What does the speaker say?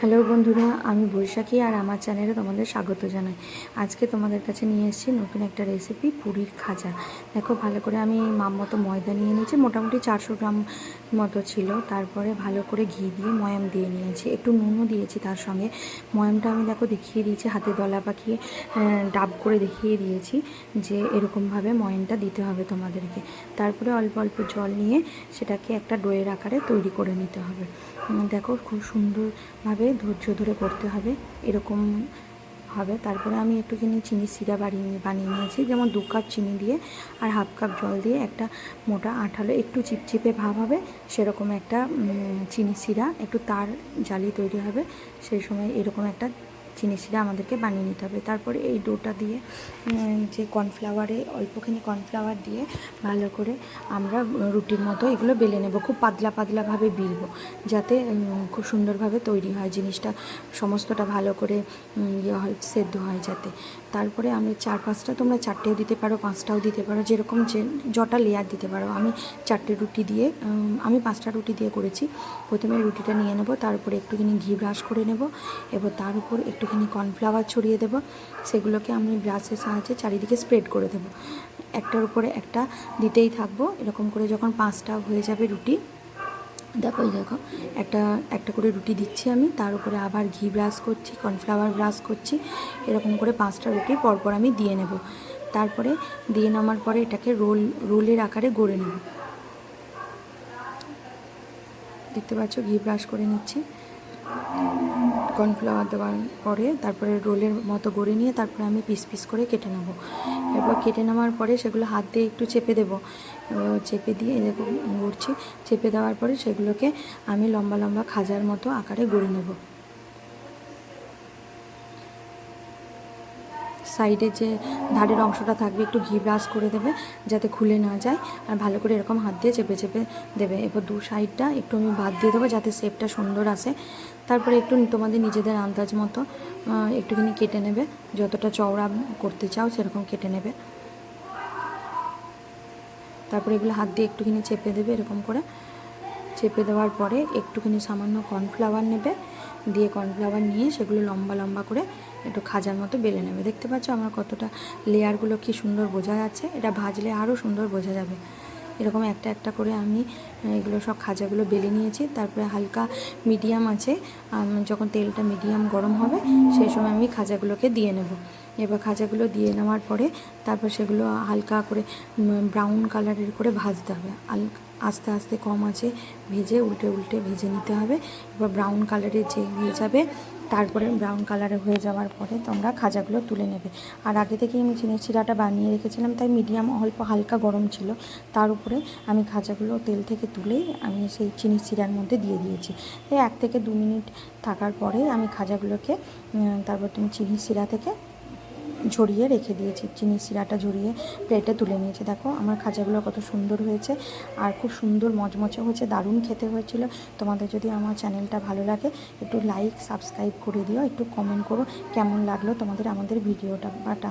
Hello বন্ধুরা, আমি বৈশাখী আর আমার চ্যানেলে তোমাদের স্বাগত জানাই। আজকে তোমাদের কাছে নিয়ে এসেছি নতুন একটা রেসিপি পুরীর খাজা। দেখো, ভালো করে আমি মাম মতো ময়দা নিয়ে নিয়েছি, মোটামুটি চারশো গ্রাম মতো ছিল। তারপরে ভালো করে ঘি দিয়ে ময়াম দিয়ে নিয়েছি। একটু নুনও দিয়েছি তার সঙ্গে। ময়ামটা আমি দেখো দেখিয়ে দিয়েছি, হাতে দলা পাকিয়ে ডাব করে দেখিয়ে দিয়েছি যে এরকমভাবে ময়ামটা দিতে হবে তোমাদেরকে। তারপরে অল্প অল্প জল নিয়ে সেটাকে একটা ডোয়ের আকারে তৈরি করে নিতে হবে। দেখো, খুব সুন্দরভাবে ধৈর্য ধরে করতে হবে, এরকম হবে। তারপরে আমি একটুখানি চিনি সিরা বানিয়ে বানিয়ে নিয়েছি, যেমন দু কাপ চিনি দিয়ে আর হাফ কাপ জল দিয়ে একটা মোটা আঠালো, একটু চিপচিপে ভাব হবে, সেরকম একটা চিনি সিরা, একটু তার জালি তৈরি হবে, সেই সময় এরকম একটা চিনি সিরা আমাদেরকে বানিয়ে নিতে হবে। তারপরে এই ডোটা দিয়ে যে কর্নফ্লাওয়ারে অল্পখানি কর্নফ্লাওয়ার দিয়ে ভালো করে আমরা রুটির মতো এগুলো বেলে নেব। খুব পাতলা পাতলাভাবে বিলবো যাতে খুব সুন্দরভাবে তৈরি হয় জিনিসটা, সমস্তটা ভালো করে ইয়ে হয়, সেদ্ধ হয় যাতে। তারপরে আমি চার পাঁচটা, তোমরা চারটেও দিতে পারো, পাঁচটাও দিতে পারো, যেরকম যে জটা লেয়ার দিতে পারো। আমি চারটে রুটি দিয়ে আমি পাঁচটা রুটি দিয়ে করেছি। প্রথমে রুটিটা নিয়ে নেব, তারপরে একটুখানি ঘি ব্রাশ করে নেব, এবার তার উপর একটুখানি কর্নফ্লাওয়ার ছড়িয়ে দেব, সেগুলোকে আমি ব্রাশের সাহায্যে চারিদিকে স্প্রেড করে দেবো। একটার উপরে একটা, দিতেই থাকব। এরকম করে যখন পাঁচটা হয়ে যাবে রুটি, দেখো এই দেখো, একটা একটা করে রুটি দিচ্ছি আমি, তার উপরে আবার ঘি ব্রাশ করছি, কর্নফ্লাওয়ার ব্রাশ করছি, এরকম করে পাঁচটা রুটি পরপর আমি দিয়ে নেব। তারপরে দিয়ে নামার পরে এটাকে রোল, রোলের আকারে গড়ে নেব। দেখতে পাচ্ছ, ঘি ব্রাশ করে নিচ্ছি। কর্নফ্লাওয়ার দেওয়ার পরে তারপরে রোলের মতো গড়ে নিয়ে তারপরে আমি পিস পিস করে কেটে নেব। এরপর কেটে নেওয়ার পরে সেগুলো হাত দিয়ে একটু চেপে দেবো। চেপে দিয়ে এরকম গড়ছি চেপে দেওয়ার পরে সেগুলোকে আমি লম্বা লম্বা খাজার মতো আকারে গড়ে নেব। সাইডে যে ধারের অংশটা থাকবে, একটু ঘি ব্রাশ করে দেবে যাতে খুলে না যায়। আর ভালো করে এরকম হাত দিয়ে চেপে চেপে দেবে। এরপর দু সাইডটা একটু আমি বাদ দিয়ে দেবো যাতে শেপটা সুন্দর আসে। তারপরে একটু তোমাদের নিজেদের আন্দাজ মতো একটুখানি কেটে নেবে। যতটা চওড়া করতে চাও সেরকম কেটে নেবে। তারপরে এগুলো হাত দিয়ে একটুখানি চেপে দেবে এরকম করে। চেপে দেওয়ার পরে একটুখানি সামান্য কর্নফ্লাওয়ার নেবে। দিয়ে কর্নফ্লাওয়ার নিয়ে সেগুলো লম্বা লম্বা করে একটু খাজার মতো বেলে নেবে। দেখতে পাচ্ছ আমার কতটা লেয়ারগুলো কি সুন্দর বোঝা যাচ্ছে? এটা ভাজলে আরও সুন্দর বোঝা যাবে। এরকম একটা একটা করে আমি এগুলো সব খাজাগুলো বেলে নিয়েছি। তারপরে হালকা মিডিয়াম আছে যখন তেলটা মিডিয়াম গরম হবে, সেই সময় আমি খাজাগুলোকে দিয়ে নেব। এবার খাজাগুলো দিয়ে নেওয়ার পরে তারপর সেগুলো হালকা করে ব্রাউন কালারের করে ভাজতে হবে। আল- আস্তে আস্তে কম আছে, ভেজে উল্টে উল্টে ভেজে নিতে হবে। এবার ব্রাউন কালারের যে হয়ে যাবে, তারপরে ব্রাউন কালারে হয়ে যাওয়ার পরে তোমরা খাজাগুলো তুলে নেবে। আর আগে থেকেই আমি চিনি চিরাটা বানিয়ে রেখেছিলাম, তাই মিডিয়াম অল্প হালকা গরম ছিল। তার উপরে আমি খাজাগুলো তেল থেকে তুলেই আমি সেই চিনি চিরার মধ্যে দিয়ে দিয়েছি। এক থেকে দু মিনিট থাকার পরে আমি খাজাগুলোকে তারপর তুমি চিনি শিরা থেকে ঝরিয়ে রেখে দিয়েছি চিনি শিরাটা ঝরিয়ে প্লেটে তুলে নিয়েছি। দেখো, আমার খাজাগুলো কত সুন্দর হয়েছে আর খুব সুন্দর মচমচে হয়েছে, দারুণ খেতে হয়েছিল। তোমাদের যদি আমার চ্যানেলটা ভালো লাগে, একটু লাইক সাবস্ক্রাইব করে দিও, একটু কমেন্ট করো কেমন লাগল তোমাদের, আমাদের ভিডিওটা বাটা